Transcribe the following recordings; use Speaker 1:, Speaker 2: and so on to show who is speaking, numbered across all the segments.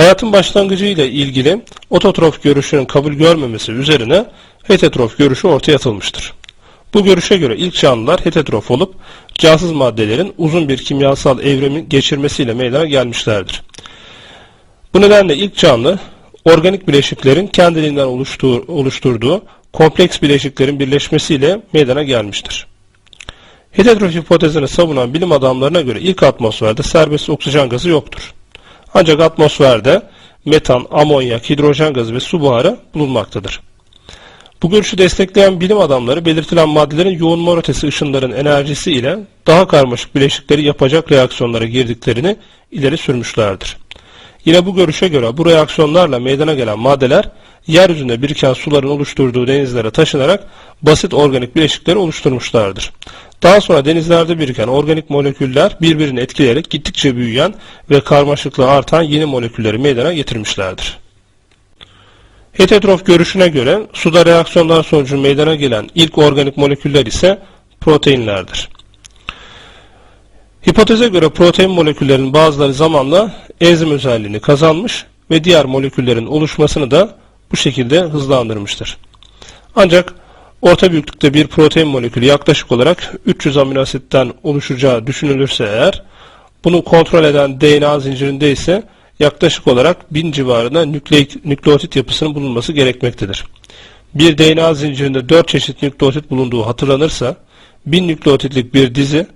Speaker 1: Hayatın başlangıcı ile ilgili ototrof görüşünün kabul görmemesi üzerine heterotrof görüşü ortaya atılmıştır. Bu görüşe göre ilk canlılar heterotrof olup cansız maddelerin uzun bir kimyasal evrimi geçirmesiyle meydana gelmişlerdir. Bu nedenle ilk canlı organik bileşiklerin kendiliğinden oluştur- oluşturduğu kompleks bileşiklerin birleşmesiyle meydana gelmiştir. Heterotrof hipotezini savunan bilim adamlarına göre ilk atmosferde serbest oksijen gazı yoktur. Ancak atmosferde metan, amonyak, hidrojen gazı ve su buharı bulunmaktadır. Bu görüşü destekleyen bilim adamları belirtilen maddelerin yoğun mor ötesi ışınların enerjisi ile daha karmaşık bileşikleri yapacak reaksiyonlara girdiklerini ileri sürmüşlerdir. Yine bu görüşe göre bu reaksiyonlarla meydana gelen maddeler yeryüzünde biriken suların oluşturduğu denizlere taşınarak basit organik bileşikleri oluşturmuşlardır. Daha sonra denizlerde biriken organik moleküller birbirini etkileyerek gittikçe büyüyen ve karmaşıklığı artan yeni molekülleri meydana getirmişlerdir. Heterotrof görüşüne göre suda reaksiyonlar sonucu meydana gelen ilk organik moleküller ise proteinlerdir. Hipoteze göre protein moleküllerinin bazıları zamanla enzim özelliğini kazanmış ve diğer moleküllerin oluşmasını da bu şekilde hızlandırmıştır. Ancak orta büyüklükte bir protein molekülü yaklaşık olarak 300 amino asitten oluşacağı düşünülürse eğer, bunu kontrol eden DNA zincirinde ise yaklaşık olarak 1000 civarında nükleotit yapısının bulunması gerekmektedir. Bir DNA zincirinde 4 çeşit nükleotit bulunduğu hatırlanırsa, 1000 nükleotitlik bir dizi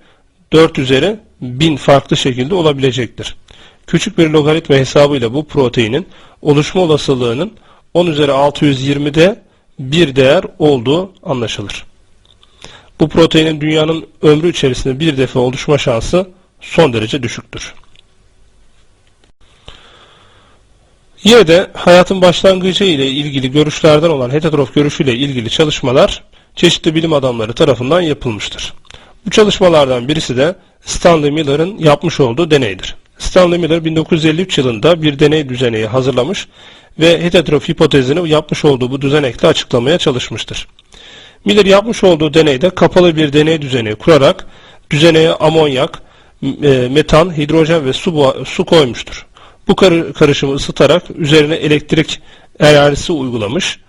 Speaker 1: 4 üzeri 1000 farklı şekilde olabilecektir. Küçük bir logaritma hesabıyla bu proteinin oluşma olasılığının 10 üzeri 620'de bir değer olduğu anlaşılır. Bu proteinin dünyanın ömrü içerisinde bir defa oluşma şansı son derece düşüktür. Yine de hayatın başlangıcı ile ilgili görüşlerden olan heterotrof görüşüyle ilgili çalışmalar çeşitli bilim adamları tarafından yapılmıştır. Bu çalışmalardan birisi de Stanley Miller'ın yapmış olduğu deneydir. Stanley Miller 1953 yılında bir deney düzeneği hazırlamış ve heterotrof hipotezini yapmış olduğu bu düzenekle açıklamaya çalışmıştır. Miller yapmış olduğu deneyde kapalı bir deney düzeneği kurarak düzeneye amonyak, e, metan, hidrojen ve su, su koymuştur. Bu karışımı ısıtarak üzerine elektrik enerjisi uygulamış.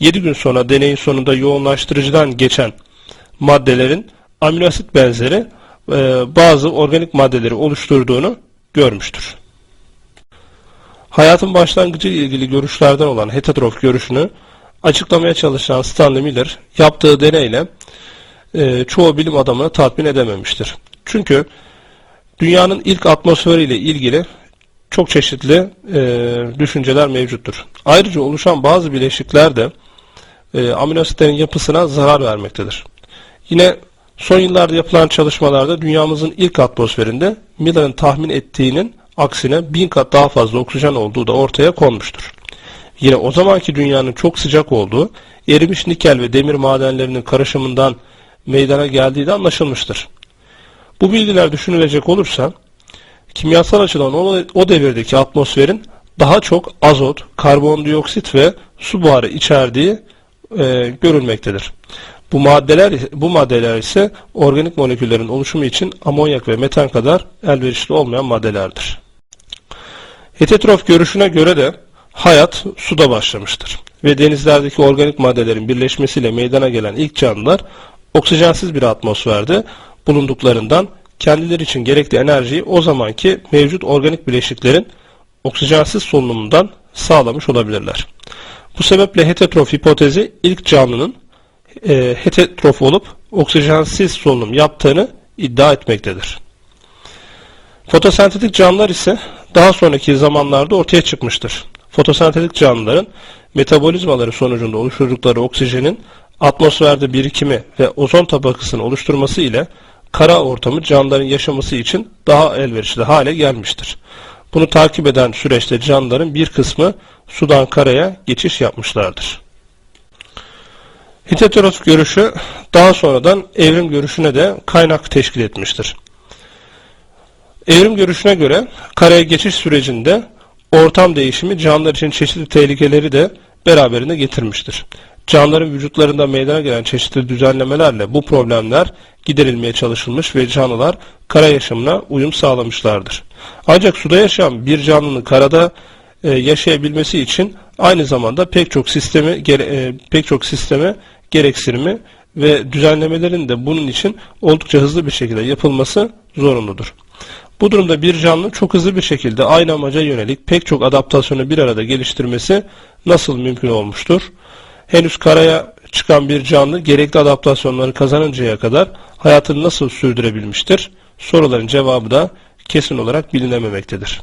Speaker 1: 7 gün sonra deneyin sonunda yoğunlaştırıcıdan geçen maddelerin aminoasit benzeri e, bazı organik maddeleri oluşturduğunu görmüştür. Hayatın başlangıcı ile ilgili görüşlerden olan heterotrof görüşünü açıklamaya çalışan Stanley Miller yaptığı deneyle e, çoğu bilim adamını tatmin edememiştir. Çünkü dünyanın ilk atmosferi ile ilgili çok çeşitli e, düşünceler mevcuttur. Ayrıca oluşan bazı bileşikler de e, aminoasitlerin yapısına zarar vermektedir. Yine son yıllarda yapılan çalışmalarda dünyamızın ilk atmosferinde Miller'ın tahmin ettiğinin aksine bin kat daha fazla oksijen olduğu da ortaya konmuştur. Yine o zamanki dünyanın çok sıcak olduğu, erimiş nikel ve demir madenlerinin karışımından meydana geldiği de anlaşılmıştır. Bu bilgiler düşünülecek olursa, kimyasal açıdan o, devirdeki atmosferin daha çok azot, karbondioksit ve su buharı içerdiği e, görülmektedir. Bu maddeler bu maddeler ise organik moleküllerin oluşumu için amonyak ve metan kadar elverişli olmayan maddelerdir. Heterotrof görüşüne göre de hayat suda başlamıştır ve denizlerdeki organik maddelerin birleşmesiyle meydana gelen ilk canlılar oksijensiz bir atmosferde bulunduklarından kendileri için gerekli enerjiyi o zamanki mevcut organik bileşiklerin oksijensiz solunumundan sağlamış olabilirler. Bu sebeple heterotrof hipotezi ilk canlının e, heterotrof olup oksijensiz solunum yaptığını iddia etmektedir. Fotosentetik canlılar ise daha sonraki zamanlarda ortaya çıkmıştır. Fotosentetik canlıların metabolizmaları sonucunda oluşturdukları oksijenin atmosferde birikimi ve ozon tabakasını oluşturması ile kara ortamı canlıların yaşaması için daha elverişli hale gelmiştir. Bunu takip eden süreçte canlıların bir kısmı sudan karaya geçiş yapmışlardır. Heterotrof görüşü daha sonradan evrim görüşüne de kaynak teşkil etmiştir. Evrim görüşüne göre karaya geçiş sürecinde ortam değişimi canlılar için çeşitli tehlikeleri de beraberinde getirmiştir. Canlıların vücutlarında meydana gelen çeşitli düzenlemelerle bu problemler giderilmeye çalışılmış ve canlılar kara yaşamına uyum sağlamışlardır. Ancak suda yaşayan bir canlının karada e, yaşayabilmesi için aynı zamanda pek çok sistemi e, pek çok sisteme gereksinimi ve düzenlemelerin de bunun için oldukça hızlı bir şekilde yapılması zorunludur. Bu durumda bir canlı çok hızlı bir şekilde aynı amaca yönelik pek çok adaptasyonu bir arada geliştirmesi nasıl mümkün olmuştur? Henüz karaya çıkan bir canlı gerekli adaptasyonları kazanıncaya kadar hayatını nasıl sürdürebilmiştir? Soruların cevabı da kesin olarak bilinememektedir.